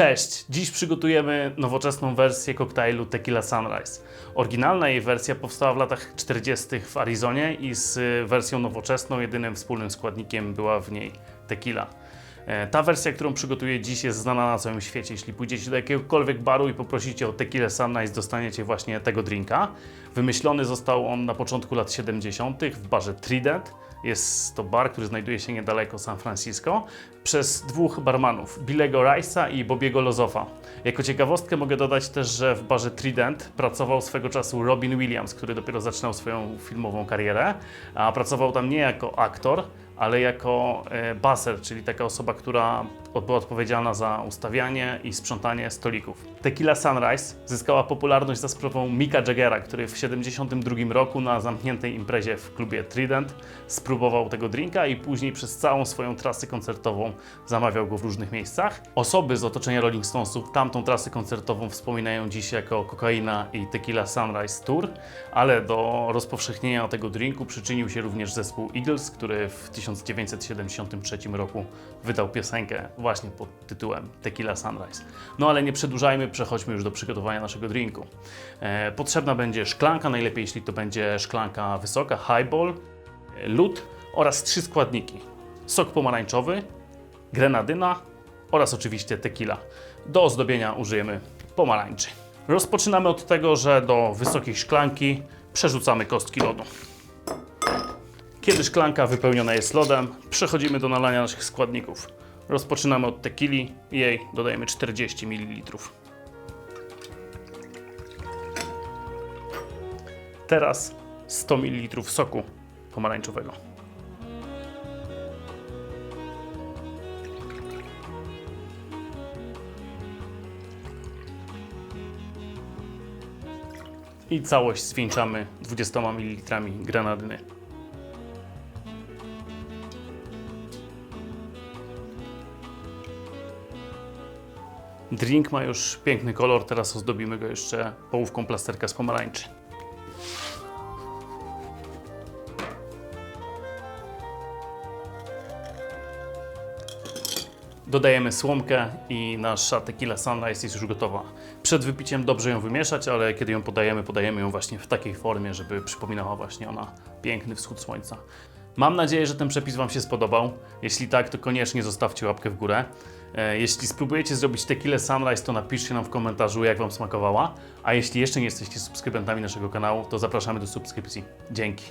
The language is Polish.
Cześć! Dziś przygotujemy nowoczesną wersję koktajlu Tequila Sunrise. Oryginalna jej wersja powstała w latach 40. w Arizonie i z wersją nowoczesną jedynym wspólnym składnikiem była w niej tequila. E, Ta wersja, którą przygotuję dziś jest znana na całym świecie. Jeśli pójdziecie do jakiegokolwiek baru i poprosicie o Tequila Sunrise, dostaniecie właśnie tego drinka. Wymyślony został on na początku lat 70. w barze Trident. Jest to bar, który znajduje się niedaleko San Francisco, przez dwóch barmanów, Billego Rice'a i Bobiego Lozofa. Jako ciekawostkę mogę dodać też, że w barze Trident pracował swego czasu Robin Williams, który dopiero zaczynał swoją filmową karierę, a pracował tam nie jako aktor, ale jako e, baser, czyli taka osoba, która była odpowiedzialna za ustawianie i sprzątanie stolików. Tequila Sunrise zyskała popularność za sprawą Mika Jaggera, który w 1972 roku na zamkniętej imprezie w klubie Trident spróbował tego drinka i później przez całą swoją trasę koncertową zamawiał go w różnych miejscach. Osoby z otoczenia Rolling Stonesów tamtą trasę koncertową wspominają dziś jako kokaina i Tequila Sunrise Tour, ale do rozpowszechnienia tego drinku przyczynił się również zespół Eagles, który w 1973 roku wydał piosenkę właśnie pod tytułem Tequila Sunrise. No ale nie przedłużajmy, przechodźmy już do przygotowania naszego drinku. E, potrzebna będzie szklanka, najlepiej jeśli to będzie szklanka wysoka, highball, e, lód oraz trzy składniki. Sok pomarańczowy, grenadyna oraz oczywiście tequila. Do ozdobienia użyjemy pomarańczy. Rozpoczynamy od tego, że do wysokiej szklanki przerzucamy kostki lodu. Kiedy szklanka wypełniona jest lodem, przechodzimy do nalania naszych składników. Rozpoczynamy od tequili, jej dodajemy 40 ml. Teraz 100 ml soku pomarańczowego. I całość zwieńczamy 20 ml grenadyny. Drink ma już piękny kolor, teraz ozdobimy go jeszcze połówką plasterka z pomarańczy. Dodajemy słomkę i nasza tequila sunrise jest już gotowa. Przed wypiciem dobrze ją wymieszać, ale kiedy ją podajemy, podajemy ją właśnie w takiej formie, żeby przypominała właśnie ona piękny wschód słońca. Mam nadzieję, że ten przepis Wam się spodobał. Jeśli tak, to koniecznie zostawcie łapkę w górę. E, Jeśli spróbujecie zrobić tequilę sunrise, to napiszcie nam w komentarzu, jak Wam smakowała. A jeśli jeszcze nie jesteście subskrybentami naszego kanału, to zapraszamy do subskrypcji. Dzięki.